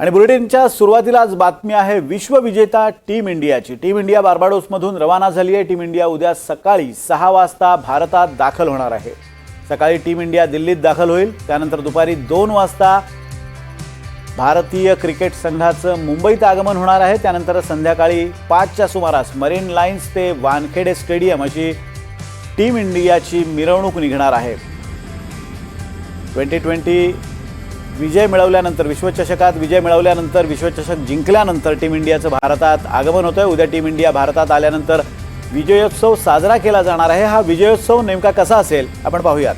आणि बुलेटिनच्या सुरुवातीला आज बातमी आहे विश्वविजेता टीम इंडियाची. टीम इंडिया बार्बाडोसमधून रवाना झाली आहे. टीम इंडिया उद्या सकाळी सहा वाजता भारतात दाखल होणार आहे. सकाळी टीम इंडिया दिल्लीत दाखल होईल. त्यानंतर दुपारी दोन वाजता भारतीय क्रिकेट संघाचं मुंबईत आगमन होणार आहे. त्यानंतर संध्याकाळी पाचच्या सुमारास मरीन लाईन्स ते वानखेडे स्टेडियम अशी टीम इंडियाची मिरवणूक निघणार आहे. ट्वेंटी ट्वेंटी विजय मिळवल्यानंतर विश्वचषकात विजय मिळवल्यानंतर विश्वचषक जिंकल्यानंतर टीम इंडियाचं भारतात आगमन होतं आहे उद्या टीम इंडिया भारतात आल्यानंतर विजयोत्सव साजरा केला जाणार आहे. हा विजयोत्सव नेमका कसा असेल आपण पाहूयात.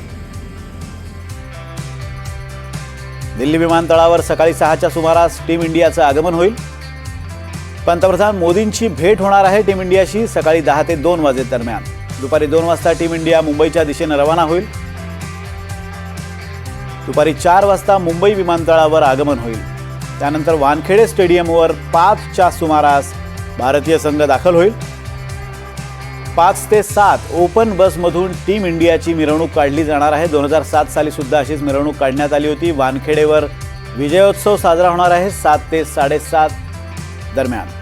दिल्ली विमानतळावर सकाळी सहाच्या सुमारास टीम इंडियाचं आगमन होईल. पंतप्रधान मोदींची भेट होणार आहे टीम इंडियाशी सकाळी दहा ते दोन वाजे दरम्यान दुपारी दोन वाजता टीम इंडिया मुंबईच्या दिशेनं रवाना होईल. दुपारी चार वाजता मुंबई विमानतळावर आगमन होईल. त्यानंतर वानखेडे स्टेडियमवर पाचच्या सुमारास भारतीय संघ दाखल होईल. पाच ते सात ओपन बसमधून टीम इंडियाची मिरवणूक काढली जाणार आहे. दोन हजार सात साली सुद्धा अशीच मिरवणूक काढण्यात आली होती. वानखेडेवर विजयोत्सव साजरा होणार आहे सात ते साडेसात दरम्यान.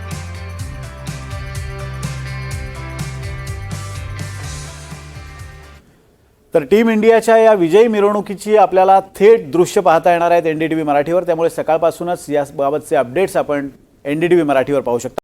तर टीम इंडियाच्या या विजयी मिरवणुकीची आपल्याला थेट दृश्य पाहता येणार आहेत एनडीटीव्ही मराठीवर. त्यामुळे सकाळपासूनच याबाबतचे अपडेट्स आपण एनडीटीव्ही मराठीवर पाहू शकता.